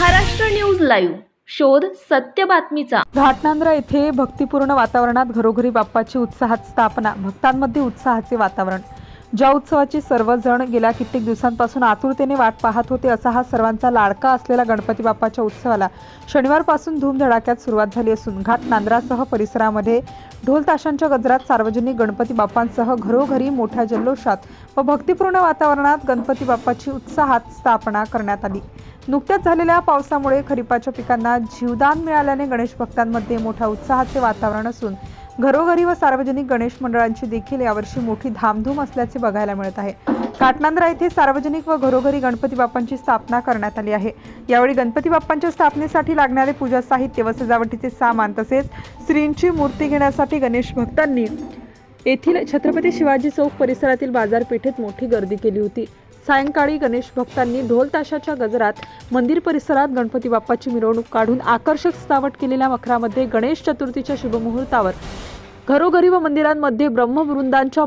Maharashtra news live. शोध सत्य बातमीचा. घाटनांद्रा येथे भक्तिपूर्ण वातावरणात घरोघरी बाप्पाची उत्साहात स्थापना भक्तांमध्ये उत्साहाचे वातावरण. ज्या उत्सवाची सर्वजण गेल्या कित्येक दिवसांपासून आतुरतेने वाट पाहत होते असा हा सर्वांचा लाडका असलेला गणपती बाप्पाच्या उत्सवाला शनिवारपासून धूमधडाक्यात सुरुवात झाली असून घाट नांद्रासह परिसरामध्ये ढोल ताशांच्या गजरात सार्वजनिक गणपती बाप्पांसह घरोघरी मोठ्या जल्लोषात व भक्तिपूर्ण वातावरणात गणपती बाप्पाची उत्साहात स्थापना करण्यात आली. नुकत्याच झालेल्या पावसामुळे खरीपाच्या पिकांना जीवदान मिळाल्याने गणेश भक्तांमध्ये मोठ्या उत्साहाचे वातावरण असून घरोघरी व सार्वजनिक गणेश मंडळांची देखील यावर्षी मोठी धामधूम असल्याचे बघायला मिळत आहे. काटनांद्रा येथे सार्वजनिक व घरोघरी गणपती बाप्पांची स्थापना करण्यात आली आहे. यावेळी गणपती बाप्पांच्या स्थापनेसाठी लागणारे पूजा साहित्य व सजावटीचे सामान तसेच श्रींची मूर्ती घेण्यासाठी गणेश भक्तांनी येथील छत्रपती शिवाजी चौक परिसरातील बाजारपेठेत मोठी गर्दी केली होती. सायंकाळी गणेश भक्तांनी ढोल ताशाच्या गजरात मंदिर परिसरात गणपती बाप्पाची मिरवणूक काढून आकर्षक सजावट केलेल्या मखरामध्ये गणेश चतुर्थीच्या शुभमुहूर्तावर घरोघरी व मंदिरांमध्ये ब्रह्मवृंदांच्या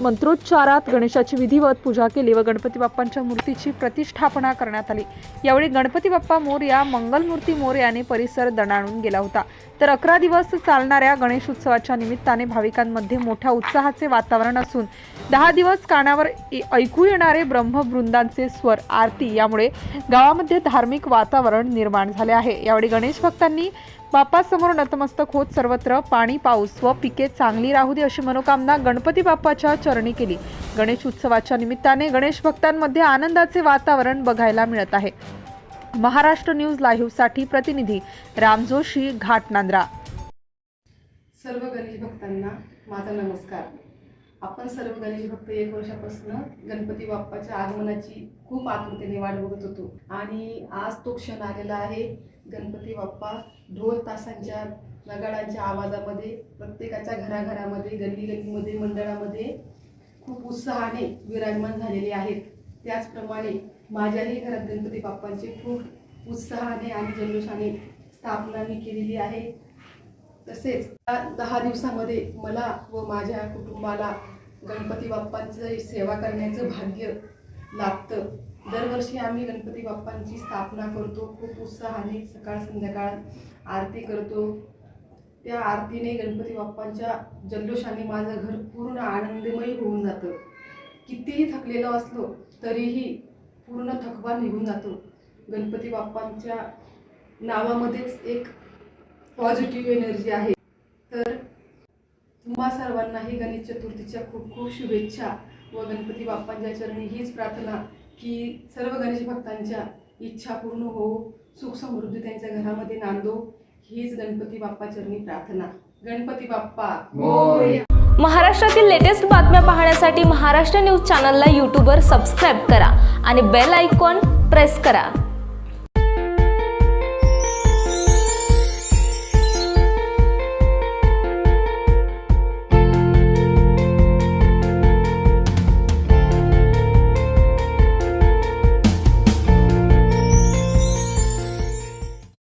मंत्रोच्चारात गणेशाची विधिवत पूजा केली व गणपती बाप्पांच्या मूर्तीची प्रतिष्ठापना करण्यात आली. यावेळी गणपती बाप्पा मोर्या मंगलमूर्ती मोर्याने परिसर दणाणून गेला होता. तर अकरा दिवस चालणाऱ्या गणेश उत्सवाच्या निमित्ताने भाविकांमध्ये मोठ्या उत्साहाचे वातावरण असून दहा दिवस कानावर ए- ऐकू येणारे ब्रह्मवृंदांचे स्वर आरती. यामुळे गावामध्ये धार्मिक वातावरण निर्माण झाले आहे. यावेळी गणेश भक्तांनी बाप्पासमोर नतमस्तक होत सर्वत्र. पाणी पाऊस व पिके चांगली राहू दे अशी मनोकामना गणपती बाप्पाच्या चरणी केली. गणेश उत्सवाच्या निमित्ताने गणेश भक्तांमध्ये आनंदाचे वातावरण बघायला मिळत आहे. महाराष्ट्र न्यूज लाईव्हसाठी प्रतिनिधी राम जोशी घाटनांद्रा. सर्व गणेश भक्तांना माझा नमस्कार. आपण सर्व गणेश भक्त एक वर्षापासून गणपती बाप्पाच्या आगमनाची खूप आतुरतेने वाट बघत होतो. आणि आज तो क्षण आलेला आहे. गणपती बाप्पा ढोल तासांच्या नगाडांच्या आवाजामध्ये प्रत्येकाच्या घराघरामध्ये गल्ली गल्लीमध्ये मंडळामध्ये खूप उत्साहाने विराजमान झालेले आहेत. त्याचप्रमाणे माझ्याही घरात गणपती बाप्पांची खूप उत्साहाने आणि जल्लोषाने स्थापना मी केलेली आहे. तसेच या दहा दिवसामध्ये मला व माझ्या कुटुंबाला गणपती बाप्पांची सेवा करण्याचं भाग्य लाभतं. दरवर्षी आम्ही गणपती बाप्पांची स्थापना करतो. खूप उत्साहाने सकाळ संध्याकाळ आरती करतो. त्या आरतीने गणपती बाप्पांच्या जल्लोषाने माझं घर पूर्ण आनंदमयी होऊन जातं. कितीही थकलेलो असलो तरीही पूर्ण थकवा निघून जातो. गणपती बाप्पांच्या नावामध्येच एक पॉझिटिव्ह एनर्जी आहे. तर तुम्हा सर्वांनाही गणेश चतुर्थीच्या खूप खूप शुभेच्छा व गणपती बाप्पांच्या चरणी हीच प्रार्थना की सर्व गणेश भक्तांच्या इच्छा पूर्ण हो सुख समृद्धी त्यांच्या घरामध्ये नांदो हीच गणपती बाप्पा चरणी प्रार्थना. गणपती बाप्पा मोरया. महाराष्ट्रातील लेटेस्ट बातम्या पाहण्यासाठी महाराष्ट्र न्यूज चॅनलला यूट्यूबवर सबस्क्राईब करा आणि बेल आयकॉन प्रेस करा.